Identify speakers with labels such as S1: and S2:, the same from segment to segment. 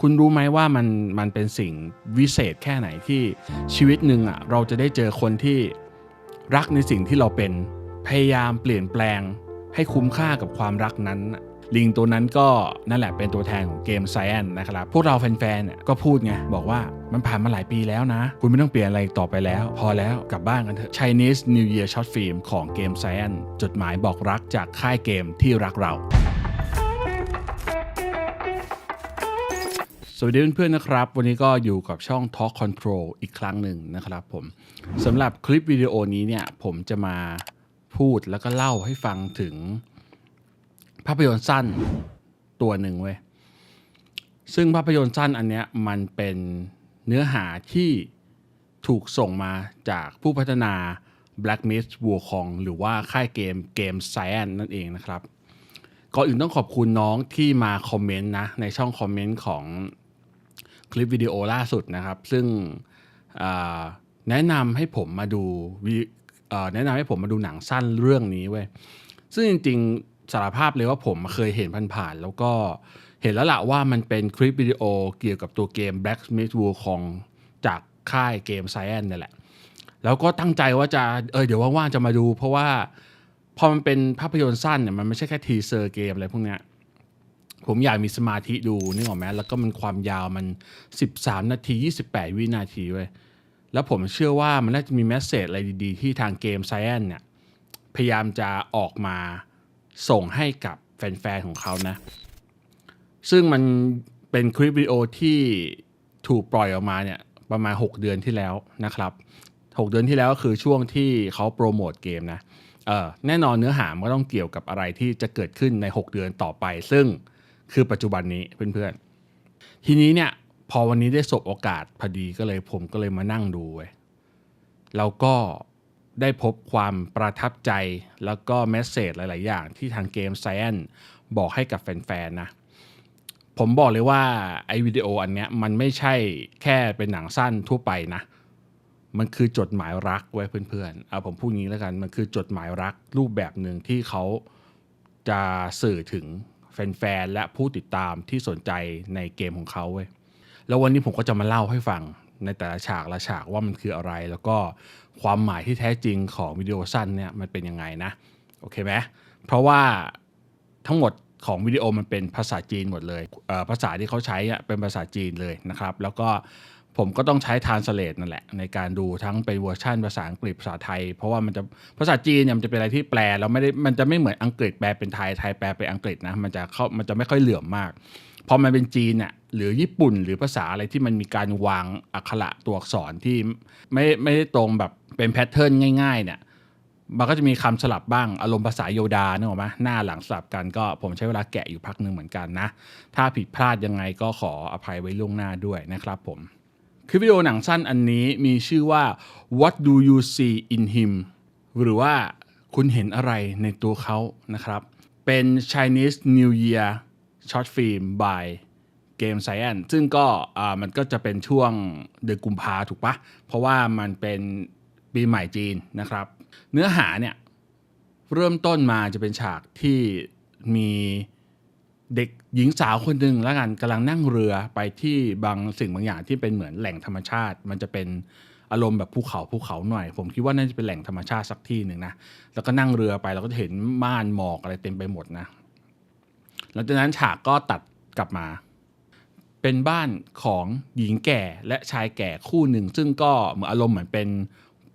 S1: คุณรู้ไหมว่ามันมันเป็นสิ่งวิเศษแค่ไหนที่ชีวิตหนึ่งอะเราจะได้เจอคนที่รักในสิ่งที่เราเป็นพยายามเปลี่ยนแปลงให้คุ้มค่ากับความรักนั้น ลิงตัวนั้นก็นั่นแหละเป็นตัวแทนของเกมไซแอนนะครับ พวกเราแฟนๆก็พูดไง บอกว่ามันผ่านมาหลายปีแล้วนะ คุณไม่ต้องเปลี่ยนอะไรต่อไปแล้ว พอแล้วกลับบ้านกันเถอะ Chinese New Year Short Film ของเกมไซแอนจดหมายบอกรักจากค่ายเกมที่รักเรา สวัสดีเพื่อนๆนะครับ วันนี้ก็อยู่กับช่อง Talk Control อีกครั้งหนึ่งนะครับผมสำหรับคลิปวิดีโอนี้เนี่ยผมจะมาพูดแล้วก็เล่าให้ฟังถึงภาพยนตร์สั้นตัวหนึ่งเว้ยซึ่งภาพยนตร์สั้นอันเนี้ยมันเป็นเนื้อหาที่ถูกส่งมาจากผู้พัฒนา Black Myth Wukong หรือว่าค่ายเกมเกม Science นั่นเองนะครับก่อนอื่นต้องขอบคุณน้องที่มาคอมเมนต์นะ ในช่องคอมเมนต์ของ คลิปวิดีโอล่าสุดนะครับ ซึ่งแนะนำให้ผมมาดูแนะนำให้ผมมาดูหนังสั้นเรื่องนี้เว้ยซึ่งจริงๆสารภาพเลยว่าผมเคยเห็นผ่านๆแล้วก็เห็นแล้วล่ะว่ามันเป็นคลิปวิดีโอเกี่ยวกับตัวเกม Black Myth Wukong จากค่ายเกม Science นี่แหละ แล้วก็ตั้งใจว่าจะเออเดี๋ยวว่างๆจะมาดู เพราะว่าพอมันเป็นภาพยนตร์สั้นเนี่ยมันไม่ใช่แค่ทีเซอร์เกมอะไรพวกเนี้ย ผมอยากมีสมาธิดูนึกออกไหมแล้วก็มันความยาวมัน 13 นาที 28 วินาทีเว้ยแล้วผมเชื่อว่ามันน่าจะมีแมสเซจอะไรดีๆ ที่ทางเกม Science เนี่ย พยายามจะออกมาส่งให้กับแฟนๆ ของเขานะ ซึ่งมันเป็นคลิปวิดีโอที่ถูกปล่อยออกมาเนี่ยประมาณ 6 เดือนที่แล้วนะครับ 6 เดือนที่แล้วก็คือช่วงที่เขาโปรโมทเกมนะเออแน่นอนเนื้อหามันก็ต้องเกี่ยวกับอะไรที่จะเกิดขึ้นใน 6 เดือนต่อไป ซึ่ง คือปัจจุบันนี้เพื่อนๆ ทีนี้เนี่ยพอวันนี้ได้สบโอกาสพอดีก็เลยผมก็เลยมานั่งดูเว้ยแล้วก็ได้พบความประทับใจแล้วก็เมสเซจหลาย ๆ อย่างที่ทางเกม Science บอกให้กับแฟน ๆ นะ ผมบอกเลยว่าไอ้วิดีโออันเนี้ยมันไม่ใช่แค่เป็นหนังสั้นทั่วไปนะ มันคือจดหมายรักไว้เพื่อน ๆ เอาผมพูดงี้แล้วกัน มันคือจดหมายรักรูปแบบหนึ่งที่เขาจะสื่อถึง แฟนๆและผู้ติดตามที่สนใจในเกมของเขาเว้ยแล้ววันนี้ผมก็จะมาเล่าให้ฟังในแต่ละฉากละฉากว่ามันคืออะไร แล้วก็ความหมายที่แท้จริงของวิดีโอสั้นเนี่ยมันเป็นยังไงนะโอเคไหมเพราะว่าทั้งหมดของวิดีโอมันเป็นภาษาจีนหมดเลย ภาษาที่เขาใช้เป็นภาษาจีนเลยนะครับ แล้วก็ ผมก็ต้องใช้ทานสเลตนั่นแหละ ในการดูทั้งเป็นเวอร์ชันภาษาอังกฤษภาษาไทย เพราะว่ามันจะภาษาจีนเนี่ยมันจะเป็นอะไรที่แปลแล้วไม่ได้มันจะไม่เหมือนอังกฤษแปลเป็นไทยไทยแปลเป็นอังกฤษนะมันจะเข้ามันจะไม่ค่อยเหลื่อมมากพอมันเป็นจีนเนี่ยหรือญี่ปุ่นหรือภาษาอะไรที่มันมีการวางอักขระตัวอักษรที่ไม่ไม่ได้ตรงแบบเป็นแพทเทิร์นง่ายๆเนี่ยมันก็จะมีคำสลับบ้างอารมณ์ภาษาโยดาเนอะไหมหน้าหลังสลับกันก็ผมใช้เวลาแกะอยู่พักหนึ่งเหมือนกันนะ ถ้าผิดพลาดยังไงก็ขออภัยไว้ล่วงหน้าด้วยนะครับผม คลิปวิดีโอหนังสั้นอันนี้มีชื่อว่า What do you see in him หรือว่าคุณเห็นอะไรในตัวเขานะครับ เป็น Chinese New Year Short Film by Game Science ซึ่งก็มันก็จะเป็นช่วงเดือนกุมภาถูกปะเพราะว่ามันเป็นปีใหม่จีนนะครับ เนื้อหาเนี่ยเริ่มต้นมาจะเป็นฉากที่มี เด็กหญิงสาวคนหนึ่งแล้วกันกำลังนั่งเรือไปที่บางสิ่งบางอย่างที่เป็นเหมือนแหล่งธรรมชาติ มันจะเป็นอารมณ์แบบภูเขาภูเขาหน่อย ผมคิดว่าน่าจะเป็นแหล่งธรรมชาติสักที่หนึ่งนะแล้วก็นั่งเรือไปเราก็จะเห็นม่านหมอกอะไรเต็มไปหมดนะหลังจากนั้นฉากก็ตัดกลับมา เป็นบ้านของหญิงแก่และชายแก่คู่หนึ่ง ซึ่งก็เหมือนอารมณ์เหมือนเป็น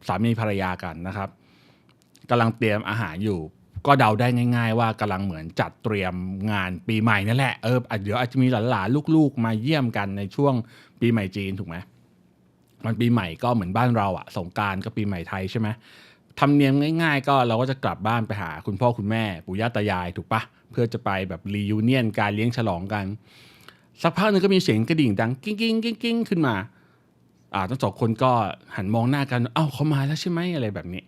S1: สามีภรรยากันนะครับกำลังเตรียมอาหารอยู่ ก็เดาได้ง่าย ๆ ว่ากำลังเหมือนจัดเตรียมงานปีใหม่นั่นแหละเออเดี๋ยวอาจจะมีหลานๆลูกๆ มาเยี่ยมกันในช่วงปีใหม่จีนถูกไหมมันปีใหม่ก็เหมือนบ้านเราอะสงการก็ปีใหม่ไทยใช่ไหมธรรมเนียมง่าย ๆ ก็เราก็จะกลับบ้านไปหาคุณพ่อคุณแม่ปู่ย่าตายายถูกปะเพื่อจะไปแบบรียูเนียนการเลี้ยงฉลองกัน สักพักหนึ่งก็มีเสียงกระดิ่งดังกิ้งกิ้งกิ้งกิ้งขึ้นมาอ่าทั้งสองคนก็หันมองหน้ากันเอ้าเขามาแล้วใช่ไหมอะไรแบบนี้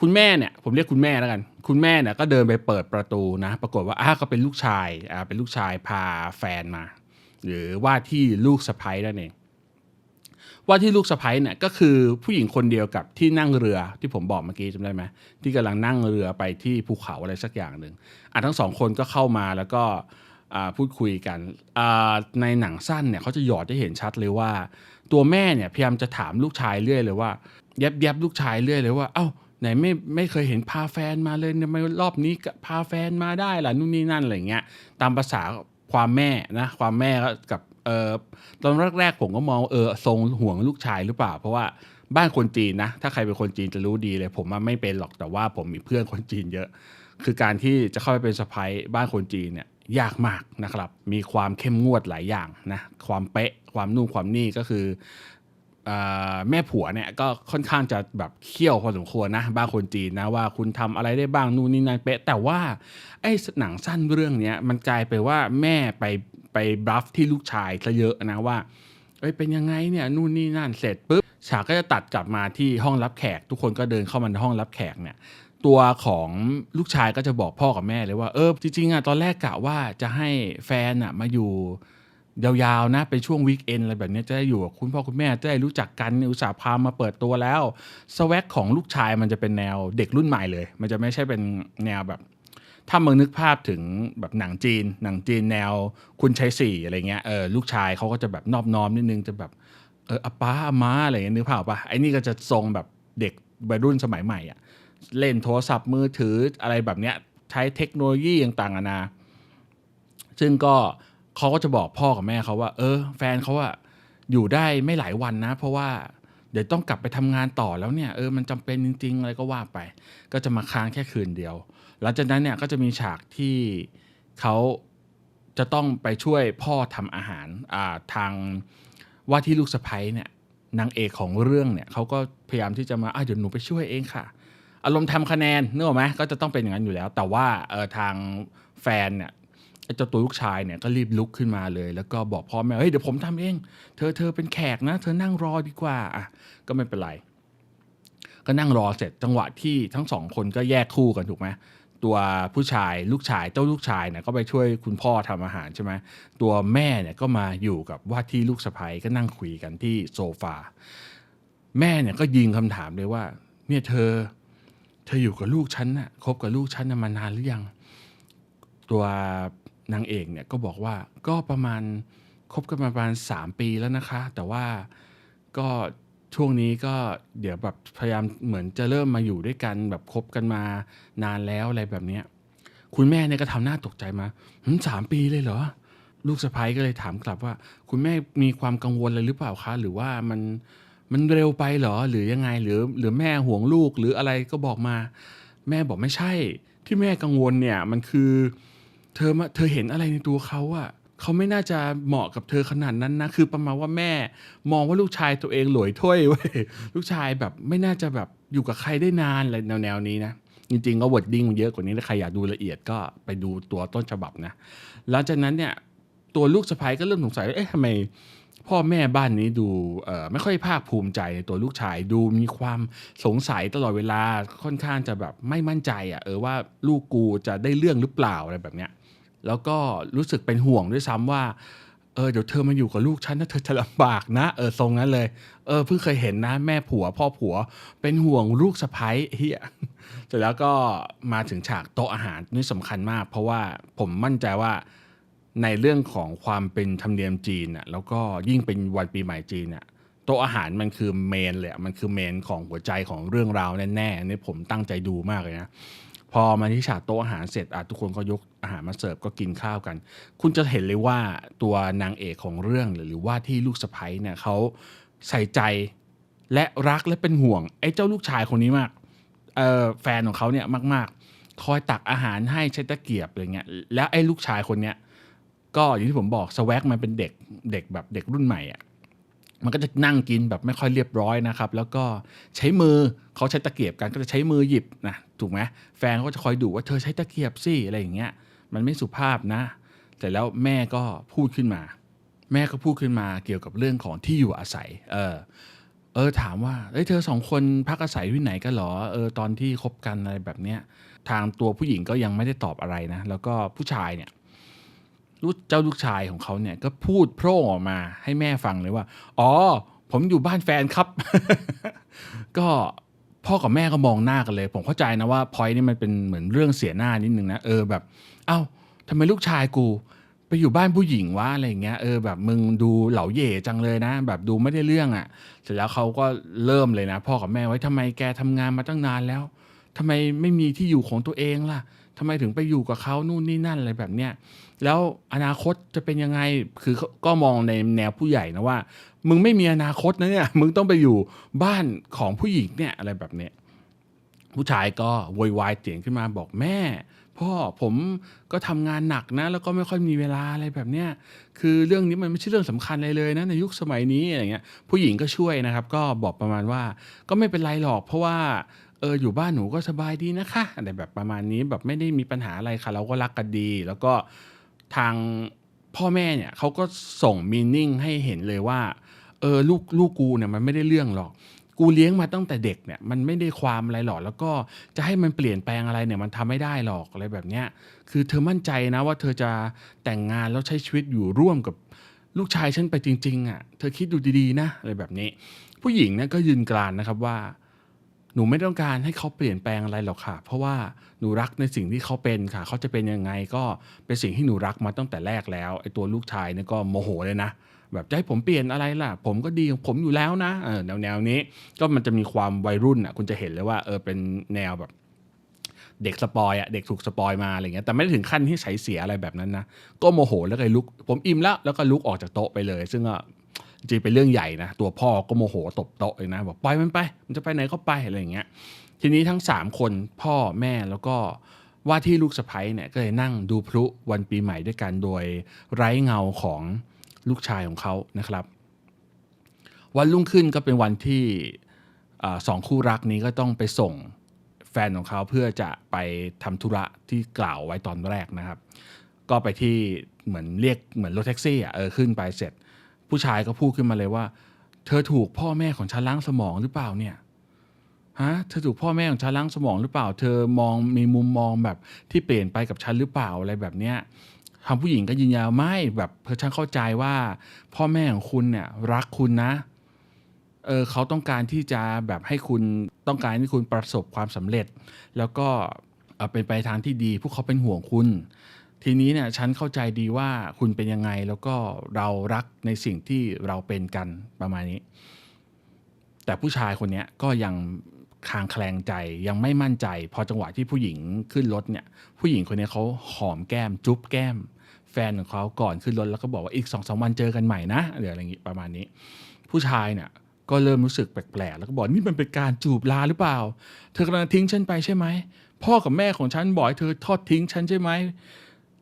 S1: คุณแม่เนี่ยผมเรียกคุณแม่แล้วกัน คุณแม่เนี่ยก็เดินไปเปิดประตูนะ ปรากฏว่าอ้าก็เป็นลูกชายอ่าเป็นลูกชายพาแฟนมา หรือว่าที่ลูกสะใภ้นั่นเองว่าที่ลูกสะใภ้เนี่ยก็คือผู้หญิงคนเดียวกับที่นั่งเรือที่ผมบอกเมื่อกี้จำได้ไหมที่กำลังนั่งเรือไปที่ภูเขาอะไรสักอย่างหนึ่งอะทั้งสองคนก็เข้ามาแล้วก็อ่าพูดคุยกันอ่าในหนังสั้นเนี่ยเขาจะหยอดให้เห็นชัดเลยว่า ตัวแม่เนี่ยพยายามจะถามลูกชายเรื่อยเลยว่า แยบแยบลูกชายเรื่อยเลยว่าเอ้า ไหนไม่ไม่เคยเห็นพาแฟนมาเลยทำไมรอบนี้พาแฟนมาได้ล่ะนู่นนี่นั่นอะไรเงี้ยตามภาษาความแม่นะความแม่ก็กับเออตอนแรกๆผมก็มองเออทรงห่วงลูกชายหรือเปล่า เพราะว่าบ้านคนจีนนะ ถ้าใครเป็นคนจีนจะรู้ดีเลย ผมว่าไม่เป็นหรอกแต่ว่าผมมีเพื่อนคนจีนเยอะ คือการที่จะเข้าไปเป็นสะพ้ายบ้านคนจีนเนี่ยยากมากนะครับ มีความเข้มงวดหลายอย่างนะ ความเป๊ะ ความนู่นความนี่ก็คือ แม่ผัวเนี่ยก็ค่อนข้างจะแบบเขี้ยวพอสมควรนะบ้านคนจีนนะว่าคุณทำอะไรได้บ้างนู่นนี่นั่นเป๊ะ แต่ว่าไอ้หนังสั้นเรื่องเนี้ยมันกลายไปว่าแม่ไปไปบลัฟที่ลูกชายซะเยอะนะว่าเอ้ยเป็นยังไงเนี่ยนู่นนี่นั่นเสร็จปุ๊บฉากก็จะตัดกลับมาที่ห้องรับแขก ทุกคนก็เดินเข้ามาในห้องรับแขกเนี่ยตัวของลูกชายก็จะบอกพ่อกับแม่เลยว่าเออจริงๆอะตอนแรกกะว่าจะให้แฟนอะมาอยู่ ยาวๆนะเป็นช่วงวีคเอนอะไรแบบนี้จะได้อยู่กับคุณพ่อคุณแม่จะได้รู้จักกันอุตส่าห์พามาเปิดตัวแล้วสวักของลูกชายมันจะเป็นแนวเด็กรุ่นใหม่เลย มันจะไม่ใช่เป็นแนวแบบถ้ามึงนึกภาพถึงแบบหนังจีน หนังจีนแนวคุณชัยสี่อะไรเงี้ยเออลูกชายเขาก็จะแบบนอบน้อมนิดนึงจะแบบเอออาป้าอาม้าอะไรเงี้ยนึกภาพปะไอ้นี่ก็จะทรงแบบเด็กวัยรุ่นสมัยใหม่อะเล่นโทรศัพท์มือถืออะไรแบบเนี้ยใช้เทคโนโลยีต่างๆนานาซึ่งก็ เขาก็จะบอกพ่อกับแม่เขาว่า เออ แฟนเขาอะอยู่ได้ไม่หลายวันนะ เพราะว่าเดี๋ยวต้องกลับไปทำงานต่อแล้วเนี่ยเออมันจำเป็นจริง ๆ อะไรก็ว่าไป ก็จะมาค้างแค่คืนเดียว หลังจากนั้นเนี่ยก็จะมีฉากที่เขาจะต้องไปช่วยพ่อทำอาหารอ่าทางว่าที่ลูกสะใภ้เนี่ยนางเอกของเรื่องเนี่ยเขาก็พยายามที่จะมาอะเดี๋ยวหนูไปช่วยเองค่ะ อารมณ์ทำคะแนนนึกออกไหมก็จะต้องเป็นอย่างนั้นอยู่แล้ว แต่ว่าเออทางแฟนเนี่ย ไอ้เจ้าตัวลูกชายเนี่ยก็รีบลุกขึ้นมาเลย แล้วก็บอกพ่อแม่เฮ้ยเดี๋ยวผมทำเอง เธอเธอเป็นแขกนะ เธอนั่งรอดีกว่าอะก็ไม่เป็นไร ก็นั่งรอเสร็จจังหวะที่ทั้งสองคนก็แยกคู่กันถูกไหมตัวผู้ชายลูกชายเจ้าลูกชายเนี่ยก็ไปช่วยคุณพ่อทำอาหารใช่ไหมตัวแม่เนี่ยก็มาอยู่กับว่าที่ลูกสะใภ้ก็นั่งคุยกันที่โซฟาแม่เนี่ยก็ยิงคำถามเลยว่า เนี่ยเธอ เธออยู่กับลูกฉันน่ะคบกับลูกฉันนะมานานหรือยัง ตัว นางเอกเนี่ยก็บอกว่าก็ประมาณคบกันมาประมาณสามปีแล้วนะคะ แต่ว่าก็ช่วงนี้ก็เดี๋ยวแบบพยายามเหมือนจะเริ่มมาอยู่ด้วยกันแบบคบกันมานานแล้วอะไรแบบเนี้ยคุณแม่เนี่ยก็ทำหน้าตกใจมาสามปีเลยเหรอ ลูกสะพ้ยก็เลยถามกลับว่า คุณแม่มีความกังวลอะไรหรือเปล่าคะ หรือว่ามันมันเร็วไปเหรอหรือยังไงหรือหรือแม่ห่วงลูกหรืออะไรก็บอกมา แม่บอกไม่ใช่ ที่แม่กังวลเนี่ยมันคือ เธอมาเธอเห็นอะไรในตัวเขาอะเขาไม่น่าจะเหมาะกับเธอขนาดนั้นนะ คือประมาณว่าแม่ มองว่าลูกชายตัวเองหลวยถ้วยเว้ยลูกชายแบบไม่น่าจะแบบอยู่กับใครได้นานอะไรแนวๆนี้นะจริงๆก็วอร์ดดิ้งมันเยอะกว่านี้ถ้าใครอยากดูละเอียดก็ไปดูตัวต้นฉบับนะหลังจากนั้นเนี่ยตัวลูกสะพ้ยก็เริ่มสงสัยว่าเอ๊ะทำไมพ่อแม่บ้านนี้ดูไม่ค่อยภาคภูมิใจในตัวลูกชายดูมีความสงสัยตลอดเวลาค่อนข้างจะแบบไม่มั่นใจอะเออว่าลูกกูจะได้เรื่องหรือเปล่าอะไรแบบเนี้ย แล้วก็รู้สึกเป็นห่วงด้วยซ้ำว่าเออเดี๋ยวเธอมาอยู่กับลูกฉันนะเธอจะลำบากนะเออทรงนั้นเลยเออเพิ่งเคยเห็นนะแม่ผัวพ่อผัวเป็นห่วงลูกสะพ้ายเฮียเสร็จแล้วก็มาถึงฉากโต๊ะอาหารนี่สำคัญมาก เพราะว่าผมมั่นใจว่าในเรื่องของความเป็นธรรมเนียมจีนน่ะแล้วก็ยิ่งเป็นวันปีใหม่จีนน่ะโต๊ะอาหารมันคือเมนเลยมันคือเมนของหัวใจของเรื่องราวแน่ๆนี่ผมตั้งใจดูมากเลยนะ พอมาที่ฉากโต๊ะอาหารเสร็จอะทุกคนก็ยกอาหารมาเสิร์ฟก็กินข้าวกัน คุณจะเห็นเลยว่าตัวนางเอกของเรื่องหรือว่าที่ลูกสะใภ้เนี่ยเขาใส่ใจและรักและเป็นห่วงไอ้เจ้าลูกชายคนนี้มากเออแฟนของเขาเนี่ยมาก ๆ คอยตักอาหารให้ใช้ตะเกียบอะไรเงี้ยแล้วไอ้ลูกชายคนเนี้ยก็อย่างที่ผมบอกสวักมันเป็นเด็กเด็กแบบเด็กรุ่นใหม่อะ มันก็จะนั่งกินแบบไม่ค่อยเรียบร้อยนะครับ แล้วก็ใช้มือเขาใช้ตะเกียบกันก็จะใช้มือหยิบนะถูกไหมแฟนเขาก็จะคอยดูว่าเธอใช้ตะเกียบสิอะไรอย่างเงี้ย มันไม่สุภาพนะ แต่แล้วแม่ก็พูดขึ้นมา แม่ก็พูดขึ้นมาเกี่ยวกับเรื่องของที่อยู่อาศัย เออเออถามว่าเอ้ยเธอสองคนพักอาศัยที่ไหนกันเหรอเออตอนที่คบกันอะไรแบบเนี้ยทางตัวผู้หญิงก็ยังไม่ได้ตอบอะไรนะ แล้วก็ผู้ชายเนี่ย ลูกเจ้าลูกชายของเขาเนี่ยก็พูดโพร่งออกมาให้แม่ฟังเลยว่า อ๋อ ผมอยู่บ้านแฟนครับ ก็พ่อกับแม่ก็มองหน้ากันเลย ผมเข้าใจนะว่าพอยนี่มันเป็นเหมือนเรื่องเสียหน้านิดนึงนะเออแบบ เอ้าทำไมลูกชายกู ไปอยู่บ้านผู้หญิงวะอะไรอย่างเงี้ยเออแบบมึงดูเหล่าเย่จังเลยนะ แบบดูไม่ได้เรื่องอะ่ะ เสร็จแล้วเขาก็เริ่มเลยนะ พ่อกับแม่ไว้ทำไมแกทำงานมาตั้งนานแล้วทำไมไม่มีที่อยู่ของตัวเองล่ะ ทำไมถึงไปอยู่กับเขานู่นนี่นั่นอะไรแบบเนี้ยแล้วอนาคตจะเป็นยังไงคือก็มองในแนวผู้ใหญ่นะว่า มึงไม่มีอนาคตนะเนี่ยมึงต้องไปอยู่บ้านของผู้หญิงเนี่ยอะไรแบบเนี้ยผู้ชายก็โวยวายเสียงขึ้นมาบอกแม่ พ่อผมก็ทำงานหนักนะ แล้วก็ไม่ค่อยมีเวลาอะไรแบบเนี้ยคือเรื่องนี้มันไม่ใช่เรื่องสำคัญอะไรเลยนะในยุคสมัยนี้อะไรเงี้ยผู้หญิงก็ช่วยนะครับ ก็บอกประมาณว่าก็ไม่เป็นไรหรอกเพราะว่า อออยู่บ้านหนูก็สบายดีนะคะอะไรแบบประมาณนี้แบบไม่ได้มีปัญหาอะไรค่ะ เราก็รักกันดี แล้วก็ทางพ่อแม่เนี่ยเขาก็ส่งมีนิ่งให้เห็นเลยว่าเออลูกลูกกูเนี่ยมันไม่ได้เรื่องหรอก กูเลี้ยงมาตั้งแต่เด็กเนี่ยมันไม่ได้ความอะไรหรอกแล้วก็จะให้มันเปลี่ยนแปลงอะไรเนี่ยมันทำไม่ได้หรอกอะไรแบบเนี้ยคือเธอมั่นใจนะว่าเธอจะแต่งงานแล้วใช้ชีวิตอยู่ร่วมกับลูกชายฉันไปจริงๆอะเธอคิดดูดีๆนะอะไรแบบนี้ ผู้หญิงเนี่ยก็ยืนกรานนะครับว่า หนูไม่ต้องการให้เขาเปลี่ยนแปลงอะไรหรอกค่ะ เพราะว่าหนูรักในสิ่งที่เขาเป็นค่ะ เขาจะเป็นยังไงก็เป็นสิ่งที่หนูรักมาตั้งแต่แรกแล้วไอ้ตัวลูกชายเนี่ยก็โมโหเลยนะ แบบจะให้ผมเปลี่ยนอะไรล่ะ ผมก็ดีของผมอยู่แล้วนะเออแนวแนวนี้ก็มันจะมีความวัยรุ่นอะคุณจะเห็นเลยว่าเออเป็นแนวแบบเด็กสปอยอะเด็กถูกสปอยมาอะไรเงี้ยแต่ไม่ได้ถึงขั้นที่ใช้เสียอะไรแบบนั้นนะ ก็โมโหแล้วก็ลุก ผมอิ่มแล้วแล้วก็ลุกออกจากโต๊ะไปเลย ซึ่ง จริงเป็นเรื่องใหญ่นะตัวพ่อก็โมโหตบโต๊ะเลยนะบอกปล่อยมันไป มันจะไปไหนก็ไปอะไรอย่างเงี้ยทีนี้ทั้ง 3 คนพ่อแม่แล้วก็ว่าที่ลูกสะใภ้เนี่ยก็เลยนั่งดูพลุวันปีใหม่ด้วยกันโดยไร้เงาของลูกชายของเขานะครับ วันรุ่งขึ้นก็เป็นวันที่อสองคู่รักนี้ก็ต้องไปส่งแฟนของเขาเพื่อจะไปทำธุระที่กล่าวไว้ตอนแรกนะครับ ก็ไปที่เหมือนเรียกเหมือนรถแท็กซี่อะเออขึ้นไปเสร็จ ผู้ชายก็พูดขึ้นมาเลยว่า เธอถูกพ่อแม่ของฉันล้างสมองหรือเปล่าเนี่ยฮะเธอถูกพ่อแม่ของฉันล้างสมองหรือเปล่า เธอมองมีมุมมองแบบที่เปลี่ยนไปกับฉันหรือเปล่าอะไรแบบเนี้ยทางผู้หญิงก็ยืนยันว่าไม่แบบเธอฉันเข้าใจว่า พ่อแม่ของคุณเนี่ยรักคุณนะเออเขาต้องการที่จะแบบให้คุณต้องการให้คุณประสบความสำเร็จ แล้วก็เป็นไปทางที่ดี พวกเขาเป็นห่วงคุณ ทีนี้เนี่ยฉันเข้าใจดีว่าคุณเป็นยังไงแล้วก็เรารักในสิ่งที่เราเป็นกันประมาณนี้ แต่ผู้ชายคนนี้ก็ยังคางแคลงใจยังไม่มั่นใจ พอจังหวะที่ผู้หญิงขึ้นรถเนี่ย ผู้หญิงคนนี้เขาหอมแก้ม จุ๊บแก้ม แฟนของเขาก่อนขึ้นรถแล้วก็บอกว่าอีกสองสามวันเจอกันใหม่นะหรืออะไรอย่างงี้ประมาณนี้ ผู้ชายเนี่ยก็เริ่มรู้สึกแปลกๆแล้วก็บอกนี่มันเป็นการจูบลาหรือเปล่า เธอกำลังทิ้งฉันไปใช่ไหมพ่อกับแม่ของฉันบอกให้เธอทอดทิ้งฉันใช่ไหม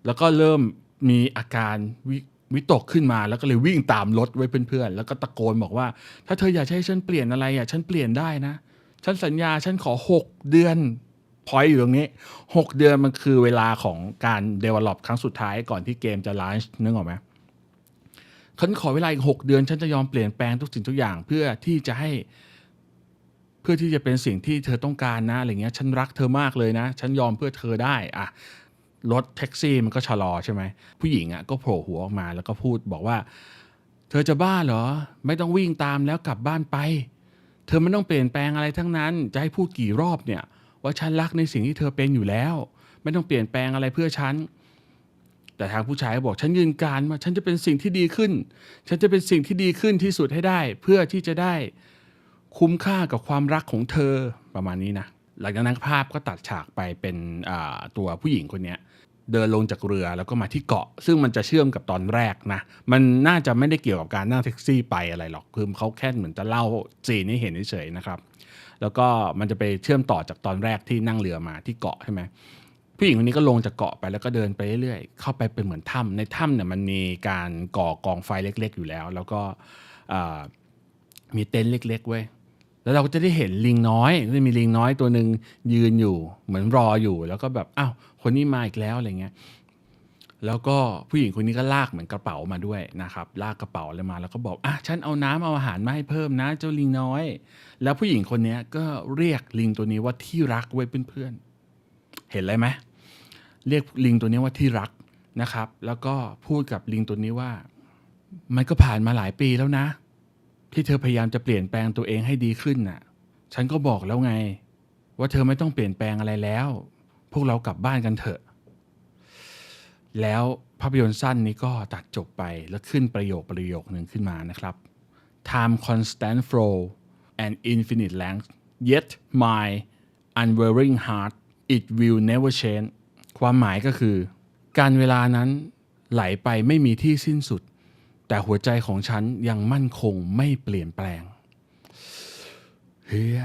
S1: แล้วก็เริ่มมีอาการวิวิตกขึ้นมาแล้วก็เลยวิ่งตามรถไว้เพื่อนๆ แล้วก็ตะโกนบอกว่า ถ้าเธออยากให้ฉันเปลี่ยนอะไรอะฉันเปลี่ยนได้นะ ฉันสัญญาฉันขอ 6 เดือนพอยอยู่ตรงนี้ 6 เดือนมันคือเวลาของการ develop ครั้งสุดท้ายก่อนที่เกมจะ launch นึกออกไหมฉันขอเวลาอีก 6 เดือน ฉันจะยอมเปลี่ยนแปลงทุกสิ่งทุกอย่างเพื่อที่จะให้ เพื่อที่จะเป็นสิ่งที่เธอต้องการนะอะไรเงี้ย ฉันรักเธอมากเลยนะ ฉันยอมเพื่อเธอได้อะ รถแท็กซี่มันก็ชะลอใช่ไหม ผู้หญิงอะก็โผล่หัวออกมาแล้วก็พูดบอกว่า เธอจะบ้าเหรอ ไม่ต้องวิ่งตามแล้วกลับบ้านไป เธอไม่ต้องเปลี่ยนแปลงอะไรทั้งนั้น จะให้พูดกี่รอบเนี่ย ว่าฉันรักในสิ่งที่เธอเป็นอยู่แล้ว ไม่ต้องเปลี่ยนแปลงอะไรเพื่อฉันแต่ทางผู้ชายบอกฉันยืนการว่าฉันจะเป็นสิ่งที่ดีขึ้น ฉันจะเป็นสิ่งที่ดีขึ้นที่สุดให้ได้ เพื่อที่จะได้คุ้มค่ากับความรักของเธอประมาณนี้นะหลังจากนั้นภาพก็ตัดฉากไปเป็นตัวผู้หญิงคนเนี้ย เดินลงจากเรือแล้วก็มาที่เกาะ ซึ่งมันจะเชื่อมกับตอนแรกนะ มันน่าจะไม่ได้เกี่ยวกับการนั่งแท็กซี่ไปอะไรหรอกคือเขาแค่เหมือนจะเล่าซีนให้เห็นเฉยๆนะครับ แล้วก็มันจะไปเชื่อมต่อจากตอนแรกที่นั่งเรือมาที่เกาะใช่ไหมผู้หญิงคนนี้ก็ลงจากเกาะไปแล้วก็เดินไปเรื่อยๆเข้าไปเป็นเหมือนถ้ำในถ้ำเนี่ยมันมีการก่อกองไฟเล็ก ๆ อยู่แล้ว แล้วก็มีเต็นท์เล็กๆเว้ย แล้วเราก็จะได้เห็นลิงน้อยจะมีลิงน้อยตัวหนึ่งยืนอยู่ เหมือนรออยู่ แล้วก็แบบอ้าวคนนี้มาอีกแล้วอะไรเงี้ยแล้วก็ผู้หญิงคนนี้ก็ลากเหมือนกระเป๋ามาด้วยนะครับ ลากกระเป๋าอะไรมา แล้วก็บอกอะฉันเอาน้ำเอาอาหารมาให้เพิ่มนะ เจ้าลิงน้อย แล้วผู้หญิงคนนี้ก็เรียกลิงตัวนี้ว่าที่รักไว้เพื่อนๆเห็นอะไรไหมเรียกลิงตัวนี้ว่าที่รักนะครับ แล้วก็พูดกับลิงตัวนี้ว่า มันก็ผ่านมาหลายปีแล้วนะ ที่เธอพยายามจะเปลี่ยนแปลงตัวเองให้ดีขึ้นน่ะ ฉันก็บอกแล้วไง ว่าเธอไม่ต้องเปลี่ยนแปลงอะไรแล้ว พวกเรากลับบ้านกันเถอะ แล้วภาพยนตร์สั้นนี้ก็ตัดจบไปแล้วขึ้นประโยคประโยคหนึ่งขึ้นมานะครับ time constant flow and infinite length yet my unwavering heart it will never change ความหมายก็คือ การเวลานั้นไหลไปไม่มีที่สิ้นสุด แต่หัวใจของฉันยังมั่นคงไม่เปลี่ยนแปลง เฮีย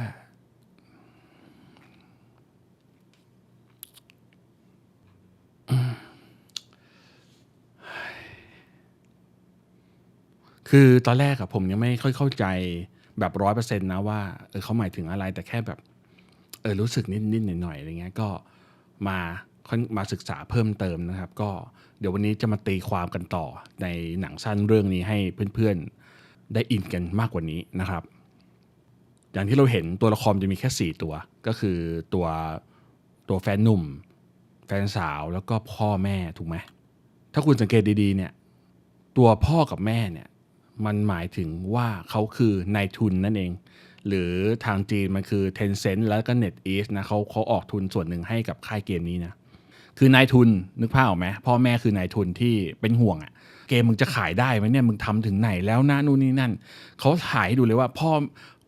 S1: คือตอนแรกอะผมยังไม่ค่อยเข้าใจแบบร้อยเปอร์เซ็นต์นะว่าเออเขาหมายถึงอะไรแต่แค่แบบเออรู้สึกนิดๆหน่อยๆอะไรเงี้ยก็มามาศึกษาเพิ่มเติมนะครับ ก็ เดี๋ยววันนี้จะมาตีความกันต่อในหนังสั้นเรื่องนี้ให้เพื่อนๆได้อินกันมากกว่านี้นะครับ อย่างที่เราเห็นตัวละครจะมีแค่ 4 ตัว ก็คือตัวตัวแฟนหนุ่ม แฟนสาวแล้วก็พ่อแม่ถูกไหมถ้าคุณสังเกตดีๆเนี่ยตัวพ่อกับแม่เนี่ยมันหมายถึงว่าเขาคือนายทุนนั่นเอง หรือทางจีนมันคือ Tencent แล้วก็ NetEase นะเขาเขาออกทุนส่วนหนึ่งให้กับค่ายเกมนี้นะ คือนายทุนนึกภาพออกไหมพ่อแม่คือนายทุนที่เป็นห่วงอะ่ะเกมมึงจะขายได้ไหมเนี่ยมึงทำถึงไหนแล้วนะนู่นนี่นั่นเขาถ่ายให้ดูเลยว่าพ่อ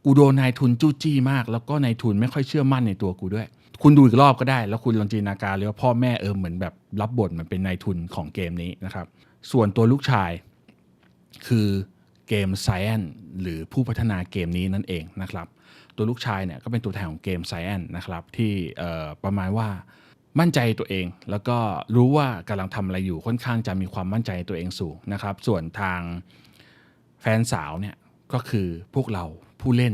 S1: กูโดนนายทุนจู้จี้มาก แล้วก็นายทุนไม่ค่อยเชื่อมั่นในตัวกูด้วย คุณดูอีกรอบก็ได้ แล้วคุณลองจินตนาการเลยว่าพ่อแม่เออเหมือนแบบรับบทเหมันเป็นนายทุนของเกมนี้นะครับ ส่วนตัวลูกชายคือเกม Science หรือผู้พัฒนาเกมนี้นั่นเองนะครับ ตัวลูกชายเนี่ยก็เป็นตัวแทนของเกม Science นะครับที่ประมาณว่า มั่นใจตัวเอง แล้วก็รู้ว่ากำลังทำอะไรอยู่ค่อนข้างจะมีความมั่นใจในตัวเองสูงนะครับ ส่วนทางแฟนสาวเนี่ยก็คือพวกเราผู้เล่น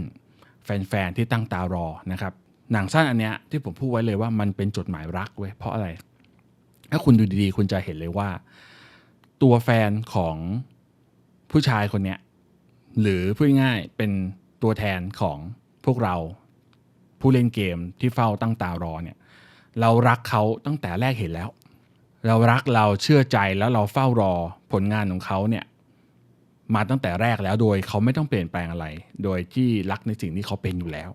S1: แฟนๆที่ตั้งตารอนะครับหนังสั้นอันเนี้ยที่ผมพูดไว้เลยว่ามันเป็นจดหมายรักเว้ยเพราะอะไร ถ้าคุณดูดีๆ คุณจะเห็นเลยว่า ตัวแฟนของผู้ชายคนเนี้ยหรือพูดง่ายๆเป็นตัวแทนของพวกเราผู้เล่นเกมที่เฝ้าตั้งตารอเนี่ย เรารักเขาตั้งแต่แรกเห็นแล้ว เรารักเราเชื่อใจแล้วเราเฝ้ารอผลงานของเขาเนี่ยมาตั้งแต่แรกแล้วโดยเขาไม่ต้องเปลี่ยนแปลงอะไร โดยที่รักในสิ่งที่เขาเป็นอยู่แล้ว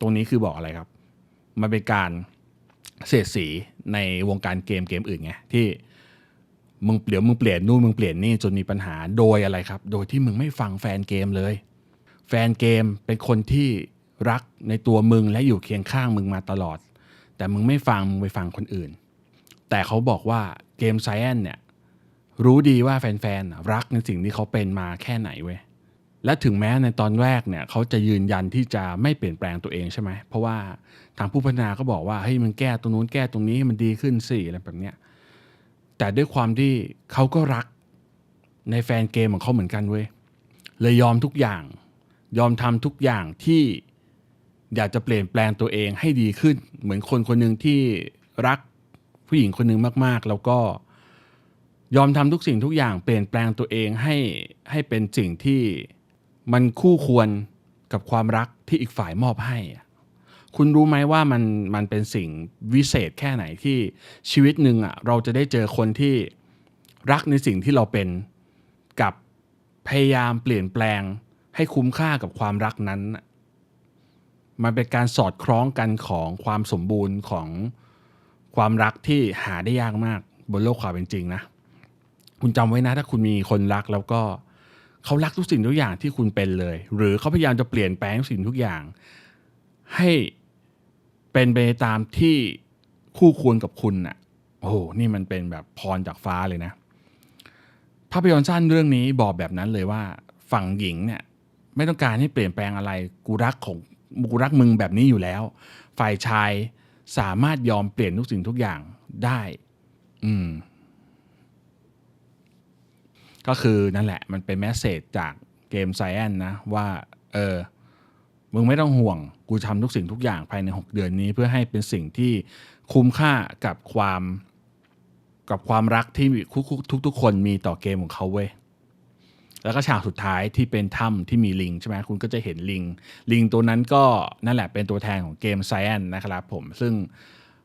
S1: ตรงนี้คือบอกอะไรครับ มันเป็นการเสียดสีในวงการเกมเกมอื่นไงที่มึงเดี๋ยวมึงเปลี่ยนนู่นมึงเปลี่ยนนี่จนมีปัญหาโดยอะไรครับ โดยที่มึงไม่ฟังแฟนเกมเลย แฟนเกมเป็นคนที่รักในตัวมึงและอยู่เคียงข้างมึงมาตลอด แต่มึงไม่ฟังมึงไปฟังคนอื่น แต่เขาบอกว่าเกมไซแอนเนี่ยรู้ดีว่าแฟนๆรักในสิ่งที่เขาเป็นมาแค่ไหนเว้ยและถึงแม้ในตอนแรกเนี่ยเขาจะยืนยันที่จะไม่เปลี่ยนแปลงตัวเองใช่ไหม เพราะว่าทางผู้พัฒนาก็บอกว่าเฮ้ยมันแก้ตรงนู้นแก้ตรงนี้ให้มันดีขึ้นสิอะไรแบบเนี้ยแต่ด้วยความที่เขาก็รักในแฟนเกมของเขาเหมือนกันเว้ยเลยยอมทุกอย่าง ยอมทำทุกอย่างที่ อยากจะเปลี่ยนแปลงตัวเองให้ดีขึ้น เหมือนคนคนหนึ่งที่รักผู้หญิงคนหนึ่งมาก ๆ แล้วก็ยอมทำทุกสิ่งทุกอย่างเปลี่ยนแปลงตัวเองให้ให้เป็นสิ่งที่มันคู่ควรกับความรักที่อีกฝ่ายมอบให้ คุณรู้ไหมว่ามันมันเป็นสิ่งวิเศษแค่ไหนที่ชีวิตหนึ่งอะเราจะได้เจอคนที่รักในสิ่งที่เราเป็นกับพยายามเปลี่ยนแปลงให้คุ้มค่ากับความรักนั้น มันเป็นการสอดคล้องกันของความสมบูรณ์ของความรักที่หาได้ยากมากบนโลกความเป็นจริงนะ คุณจำไว้นะ ถ้าคุณมีคนรักแล้วก็เขารักทุกสิ่งทุกอย่างที่คุณเป็นเลย หรือเขาพยายามจะเปลี่ยนแปลงทุกสิ่งทุกอย่าง ให้เป็นไปตามที่คู่ควรกับคุณน่ะ โอ้โห นี่มันเป็นแบบพรจากฟ้าเลยนะ ภาพยนตร์สั้นเรื่องนี้บอกแบบนั้นเลยว่า ฝั่งหญิงเนี่ย ไม่ต้องการให้เปลี่ยนแปลงอะไร กูรักของ กูรักมึงแบบนี้อยู่แล้ว ฝ่ายชายสามารถยอมเปลี่ยนทุกสิ่งทุกอย่างได้ อืม ก็คือนั่นแหละ มันเป็นแมสเซจจากเกมไซแอนนะ ว่า เออ มึงไม่ต้องห่วง กูทำทุกสิ่งทุกอย่างภายใน 6 เดือนนี้ เพื่อให้เป็นสิ่งที่คุ้มค่ากับความ กับความรักที่ทุกทุกๆคนมีต่อเกมของเขาเว้ย แล้วก็ฉากสุดท้ายที่เป็นถ้ำที่มีลิงใช่ไหมคุณก็จะเห็นลิง ลิงตัวนั้นก็นั่นแหละเป็นตัวแทนของเกมไซแอนนะครับผมซึ่ง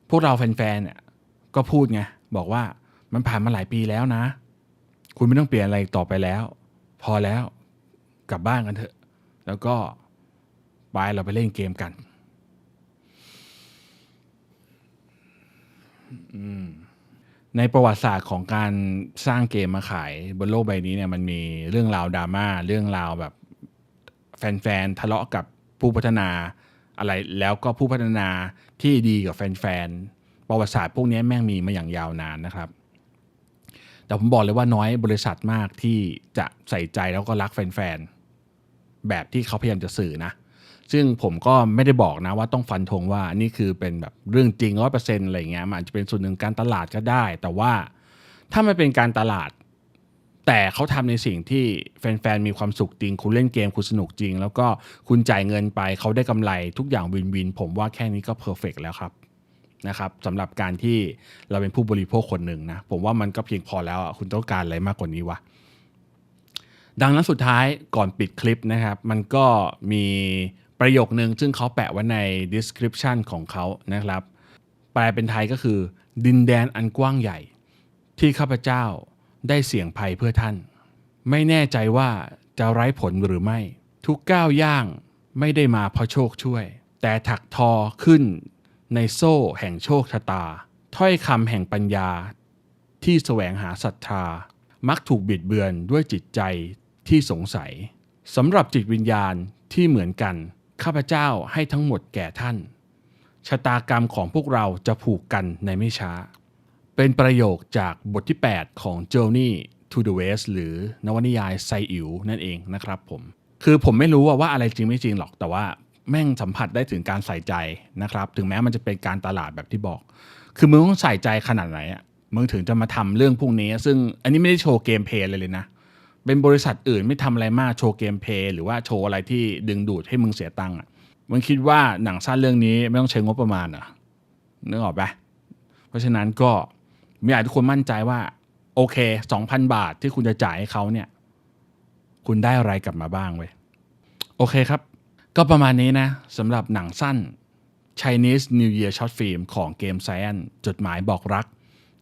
S1: พวกเราแฟนๆเนี่ยก็พูดไง บอกว่ามันผ่านมาหลายปีแล้วนะ คุณไม่ต้องเปลี่ยนอะไรต่อไปแล้ว พอแล้วกลับบ้านกันเถอะ แล้วก็ไปเราไปเล่นเกมกัน อืม ในประวัติศาสตร์ของการสร้างเกมมาขายบนโลกใบนี้เนี่ยมันมีเรื่องราวดราม่าเรื่องราวแบบแฟนๆทะเลาะกับผู้พัฒนาอะไรแล้วก็ผู้พัฒนาที่ดีกับแฟนๆประวัติศาสตร์พวกนี้แม่งมีมาอย่างยาวนานนะครับ แต่ผมบอกเลยว่าน้อยบริษัทมากที่จะใส่ใจแล้วก็รักแฟนๆแบบที่เขาพยายามจะสื่อนะ ซึ่งผมก็ไม่ได้บอกนะว่าต้องฟันธงว่านี่คือเป็นแบบเรื่องจริงร้อยเปอร์เซ็นต์อะไรเงี้ยมันอาจจะเป็นส่วนหนึ่งการตลาดก็ได้ แต่ว่าถ้ามันเป็นการตลาด แต่เขาทำในสิ่งที่แฟนๆมีความสุขจริง คุณเล่นเกมคุณสนุกจริง แล้วก็คุณจ่ายเงินไปเขาได้กำไรทุกอย่างวินวิน ผมว่าแค่นี้ก็เพอร์เฟกแล้วครับนะครับสำหรับการที่เราเป็นผู้บริโภคคนหนึ่งนะผมว่ามันก็เพียงพอแล้วอะคุณต้องการอะไรมากกว่านี้วะดังนั้นสุดท้ายก่อนปิดคลิปนะครับ มันก็มี ประโยคนึงซึ่งเขาแปะไว้ใน description ของเขานะครับ แปลเป็นไทยก็คือ ดินแดนอันกว้างใหญ่ ที่ข้าพเจ้าได้เสี่ยงภัยเพื่อท่าน ไม่แน่ใจว่าจะไร้ผลหรือไม่ ทุกก้าวย่างไม่ได้มาเพราะโชคช่วย แต่ถักทอขึ้นในโซ่แห่งโชคชะตา ถ้อยคำแห่งปัญญา ที่แสวงหาศรัทธา มักถูกบิดเบือนด้วยจิตใจที่สงสัยสำหรับจิตวิญญาณที่เหมือนกัน ข้าพเจ้าให้ทั้งหมดแก่ท่าน ชะตากรรมของพวกเราจะผูกกันในไม่ช้า เป็นประโยคจากบทที่ 8 ของ Journey to the West หรือนวนิยายไซอิ๋วนั่นเองนะครับผม คือผมไม่รู้ว่าว่าอะไรจริงไม่จริงหรอก แต่ว่าแม่งสัมผัสได้ถึงการใส่ใจนะครับ ถึงแม้มันจะเป็นการตลาดแบบที่บอก คือมึงต้องใส่ใจขนาดไหนอะมึงถึงจะมาทำเรื่องพวกนี้ ซึ่งอันนี้ไม่ได้โชว์เกมเพลย์เลยเลยนะเเป็นบริษัทอื่นไม่ทำอะไรมากโชว์เกมเพลย์หรือว่าโชว์อะไรที่ดึงดูดให้มึงเสียตังค์อะมึงคิดว่าหนังสั้นเรื่องนี้ไม่ต้องใช้งบประมาณเหรอะนึกออกปะเพราะฉะนั้นก็ไม่อยากทุกคนมั่นใจว่า โอเค 2,000 บาทที่คุณจะจ่ายให้เขาเนี่ย คุณได้อะไรกลับมาบ้างเว้ยโอเคครับ ก็ประมาณนี้นะสำหรับหนังสั้น Chinese New Year Short Film ของเกม Science จดหมายบอกรัก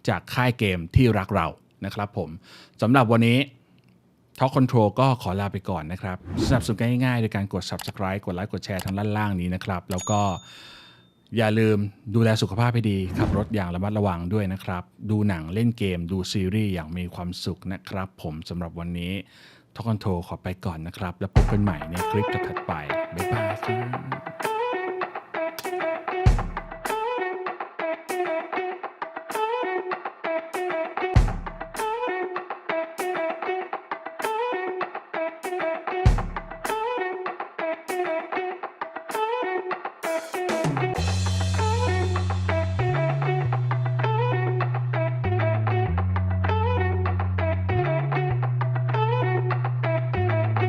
S1: จากค่ายเกมที่รักเรานะครับผมสำหรับวันนี้ Talk Control ก็ขอลาไปก่อนนะครับ สนับสนุนง่ายๆโดยการกด Subscribe กดไลค์กดแชร์ทางด้านล่างนี้นะครับ แล้วก็อย่าลืมดูแลสุขภาพให้ดี ขับรถอย่างระมัดระวังด้วยนะครับ ดูหนังเล่นเกมดูซีรีส์อย่างมีความสุขนะครับ ผมสำหรับวันนี้ Talk Control ขอไปก่อนนะครับ แล้วพบกันใหม่ในคลิปถัดไป บ๊ายบายครับ